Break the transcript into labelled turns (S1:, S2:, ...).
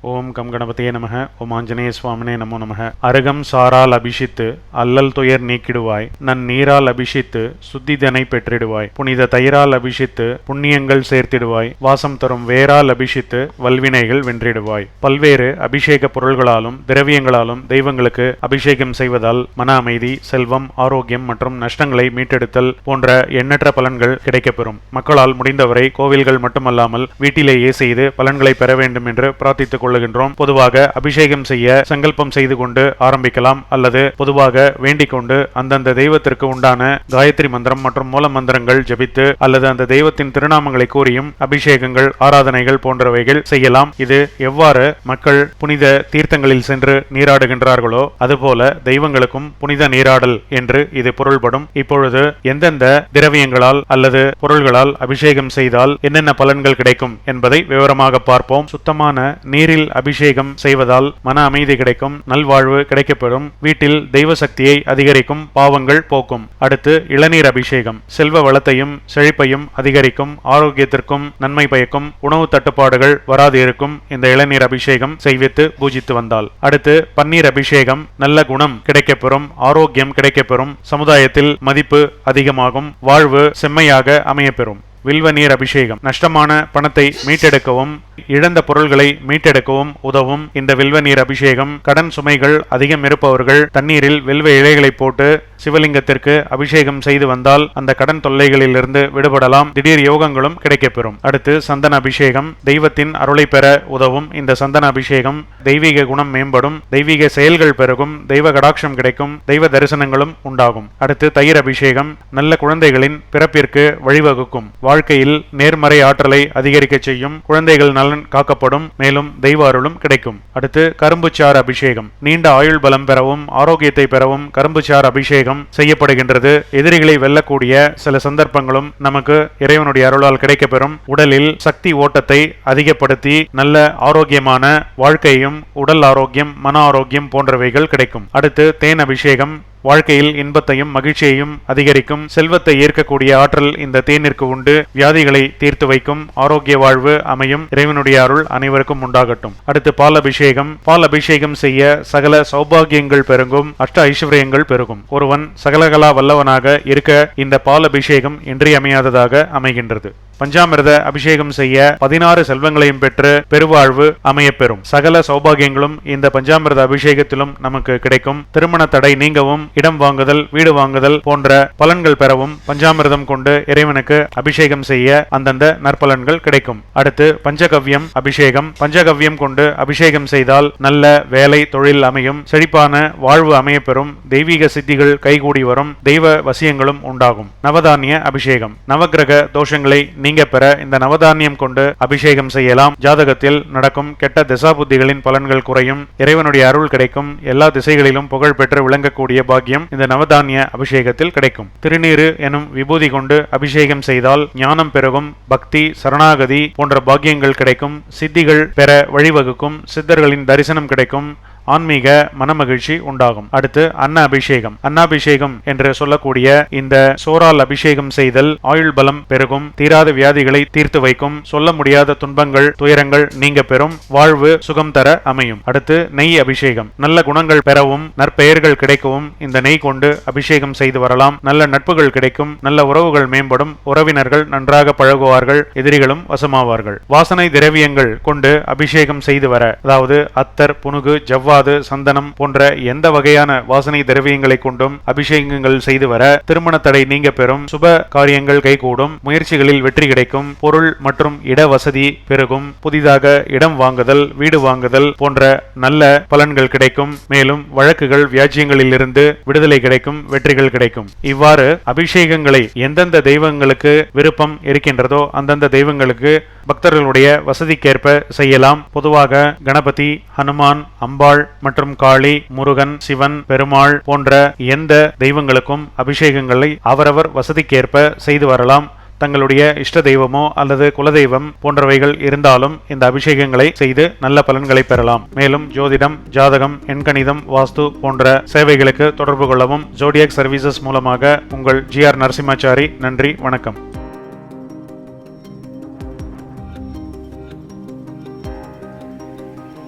S1: ஓம் come கணபதியே நமக. ஓம் ஆஞ்சநேய சுவாமினே நமோ நமக. அருகம் சாரால் அபிஷித்து அல்லல் துயர் நீக்கிடுவாய். நன் நீரால் அபிஷித்து சுத்திதனை பெற்றிடுவாய். புனித தயிரால் அபிஷித்து புண்ணியங்கள் சேர்த்திடுவாய். வாசம் தரும் வேரால் அபிஷித்து வல்வினைகள் வென்றிடுவாய். பல்வேறு அபிஷேக பொருள்களாலும் திரவியங்களாலும் தெய்வங்களுக்கு அபிஷேகம் செய்வதால் மன அமைதி செல்வம் ஆரோக்கியம் மற்றும் நஷ்டங்களை மீட்டெடுத்தல் போன்ற எண்ணற்ற பலன்கள் கிடைக்கப்பெறும். மக்களால் முடிந்தவரை கோவில்கள் மட்டுமல்லாமல் வீட்டிலேயே செய்து பலன்களை பெற வேண்டும் என்று பிரார்த்தித்துக் கொள்ளுகின்றோம். பொதுவாக அபிஷேகம் செய்ய சங்கல்பம் செய்து கொண்டு ஆரம்பிக்கலாம் அல்லது பொதுவாக வேண்டிக் கொண்டு அந்தந்த தெய்வத்திற்கு உண்டான காயத்ரி மந்திரம் மற்றும் மூல மந்திரங்கள் ஜபித்து அல்லது அந்த தெய்வத்தின் திருநாமங்களை கூறியும் அபிஷேகங்கள் ஆராதனைகள் போன்றவைகள் செய்யலாம். இது எவ்வாறு மக்கள் புனித தீர்த்தங்களில் சென்று நீராடுகின்றார்களோ அதுபோல தெய்வங்களுக்கும் புனித நீராடல் என்று இது பொருள்படும். இப்பொழுது எந்தெந்த திரவியங்களால் அல்லது பொருள்களால் அபிஷேகம் செய்தால் என்னென்ன பலன்கள் கிடைக்கும் என்பதை விவரமாக பார்ப்போம். சுத்தமான நீரில் அபிஷேகம் செய்வதால் மன அமைதி கிடைக்கும் நல்வாழ்வு கிடைக்கப்பெறும் வீட்டில் தெய்வ சக்தியை அதிகரிக்கும் பாவங்கள் போக்கும். அடுத்து இளநீர் அபிஷேகம். செல்வ வளத்தையும் செழிப்பையும் அதிகரிக்கும் ஆரோக்கியத்திற்கும் நன்மை பயக்கும் உணவு தட்டுப்பாடுகள் வராது இருக்கும் இந்த இளநீர் அபிஷேகம் செய்வித்து பூஜித்து வந்தால். அடுத்து பன்னீர் அபிஷேகம். நல்ல குணம் கிடைக்கப்பெறும் ஆரோக்கியம் கிடைக்கப்பெறும் சமுதாயத்தில் மதிப்பு அதிகமாகும் வாழ்வு செம்மையாக அமையப்பெறும். வில்வ நீர் அபிஷேகம். நஷ்டமான பணத்தை மீட்டெடுக்கவும் இழந்த பொருள்களை மீட்டெடுக்கவும் உதவும் இந்த வில்வ நீர் அபிஷேகம். கடன் சுமைகள் அதிகம் இருப்பவர்கள் தண்ணீரில் வில்வ இலைகளை போட்டு சிவலிங்கத்திற்கு அபிஷேகம் செய்து வந்தால் அந்த கடன் தொல்லைகளிலிருந்து விடுபடலாம். திடீர் யோகங்களும் கிடைக்கப்பெறும். அடுத்து சந்தன அபிஷேகம். தெய்வத்தின் அருளை பெற உதவும் இந்த சந்தன அபிஷேகம். தெய்வீக குணம் மேம்படும். தெய்வீக செயல்கள் பெருகும். தெய்வ கடாட்சம் கிடைக்கும். தெய்வ தரிசனங்களும் உண்டாகும். அடுத்து தயிர் அபிஷேகம். நல்ல குழந்தைகளின் பிறப்பிற்கு வழிவகுக்கும். வாழ்க்கையில் நேர்மறை ஆற்றலை அதிகரிக்க செய்யும் குழந்தைகள் நலன் காக்கப்படும் மேலும் தெய்வ அருளும் கிடைக்கும். அடுத்து கரும்புச்சாறு அபிஷேகம். நீண்ட ஆயுள் பலம் பெறவும் ஆரோக்கியத்தை பெறவும் கரும்புச்சாறு அபிஷேகம் செய்யப்படுகின்றது. எதிரிகளை வெல்லக்கூடிய சில சந்தர்ப்பங்களும் நமக்கு இறைவனுடைய அருளால் கிடைக்கப்பெறும். உடலில் சக்தி ஓட்டத்தை அதிகப்படுத்தி நல்ல ஆரோக்கியமான வாழ்க்கையும் உடல் ஆரோக்கியம் மன ஆரோக்கியம் போன்றவைகள் கிடைக்கும். அடுத்து தேன் அபிஷேகம். வாழ்க்கையில் இன்பத்தையும் மகிழ்ச்சியையும் அதிகரிக்கும் செல்வத்தை ஈர்க்கக்கூடிய ஆற்றல் இந்த தேனிற்கு உண்டு. வியாதிகளை தீர்த்து வைக்கும் ஆரோக்கிய வாழ்வு அமையும். இறைவனுடைய அருள் அனைவருக்கும் உண்டாகட்டும். அடுத்து பால் அபிஷேகம் பால் அபிஷேகம் செய்ய சகல சௌபாகியங்கள் பெருகும். அஷ்ட ஐஸ்வர்யங்கள் பெருகும். ஒருவன் சகலகலா வல்லவனாக இருக்க இந்த பால் அபிஷேகம் இன்றியமையாததாக அமைகின்றது. பஞ்சாமிரத அபிஷேகம் செய்ய பதினாறு செல்வங்களையும் பெற்று பெருவாழ்வு அமையப்பெறும். சகல சௌபாகியங்களும் இந்த பஞ்சாமிரத அபிஷேகத்திலும் நமக்கு கிடைக்கும். திருமண தடை நீங்கவும் இடம் வாங்குதல் வீடு வாங்குதல் போன்ற பலன்கள் பெறவும் பஞ்சாமிர்தம் கொண்டு இறைவனுக்கு அபிஷேகம் செய்ய அந்தந்த நற்பலன்கள் கிடைக்கும். அடுத்து பஞ்சகவ்யம் அபிஷேகம். பஞ்சகவ்யம் கொண்டு அபிஷேகம் செய்தால் நல்ல வேலை தொழில் அமையும். செழிப்பான வாழ்வு அமையப்பெறும். தெய்வீக சித்திகள் கைகூடி வரும். தெய்வ வசியங்களும் உண்டாகும். நவதானிய அபிஷேகம். நவகிரக தோஷங்களை நீங்க பெற இந்த நவதானியம் கொண்டு அபிஷேகம் செய்யலாம். ஜாதகத்தில் நடக்கும் கெட்ட திசா புத்திகளின் பலன்கள் குறையும். இறைவனுடைய அருள் கிடைக்கும். எல்லா திசைகளிலும் புகழ் பெற்று விளங்கக்கூடிய பாக்கியம் இந்த நவதானிய அபிஷேகத்தில் கிடைக்கும். திருநீரு எனும் விபூதி கொண்டு அபிஷேகம் செய்தால் ஞானம் பெருகும். பக்தி சரணாகதி போன்ற பாக்கியங்கள் கிடைக்கும். சித்திகள் பெற வழிவகுக்கும். சித்தர்களின் தரிசனம் கிடைக்கும். ஆன்மீக மனமகிழ்ச்சி உண்டாகும். அடுத்து அன்ன அபிஷேகம் அன்னாபிஷேகம் என்று சொல்லக்கூடிய இந்த சோறால் அபிஷேகம் செய்தல் ஆயுள் பலம் பெருகும். தீராத வியாதிகளை தீர்த்து வைக்கும். சொல்ல முடியாத துன்பங்கள் துயரங்கள் நீங்க பெறும். வாழ்வு சுகம் தர அமையும். அடுத்து நெய் அபிஷேகம். நல்ல குணங்கள் பெறவும் நற்பெயர்கள் கிடைக்கவும் இந்த நெய் கொண்டு அபிஷேகம் செய்து வரலாம். நல்ல நட்புகள் கிடைக்கும். நல்ல உறவுகள் மேம்படும். உறவினர்கள் நன்றாக பழகுவார்கள். எதிரிகளும் வசமாவார்கள். வாசனை திரவியங்கள் கொண்டு அபிஷேகம் செய்து வர. அதாவது அத்தர் புனுகு ஜவ்வா ஜவ்வாது சந்தனம் போன்ற எந்த வகையான வாசனை திரவியங்களை கொண்டும் அபிஷேகங்கள் செய்து வர திருமண தடை நீங்க பெறும். சுப காரியங்கள் கைகூடும். முயற்சிகளில் வெற்றி கிடைக்கும். பொருள் மற்றும் இட வசதி பெருகும். புதிதாக இடம் வாங்குதல் வீடு வாங்குதல் போன்ற நல்ல பலன்கள் கிடைக்கும். மேலும் வழக்குகள் வியாஜ்யங்களில் இருந்து விடுதலை கிடைக்கும். வெற்றிகள் கிடைக்கும். இவ்வாறு அபிஷேகங்களை எந்தெந்த தெய்வங்களுக்கு விருப்பம் இருக்கின்றதோ அந்தந்த தெய்வங்களுக்கு பக்தர்களுடைய வசதிக்கேற்ப செய்யலாம். பொதுவாக கணபதி ஹனுமான் அம்பாள் மற்றும் காளி முருகன் சிவன் பெருமாள் போன்ற எந்த தெய்வங்களுக்கும் அபிஷேகங்களை அவரவர் வசதிக்கேற்ப செய்து வரலாம். தங்களுடைய இஷ்ட தெய்வமோ அல்லது குலதெய்வம் போன்றவைகள் இருந்தாலும் இந்த அபிஷேகங்களை செய்து நல்ல பலன்களை பெறலாம். மேலும் ஜோதிடம் ஜாதகம் எண்கணிதம் வாஸ்து போன்ற சேவைகளுக்கு தொடர்பு கொள்ளவும் ஜோடியாக் சர்வீசஸ் மூலமாக உங்கள் ஜி ஆர் நரசிம்மாச்சாரி. நன்றி வணக்கம்.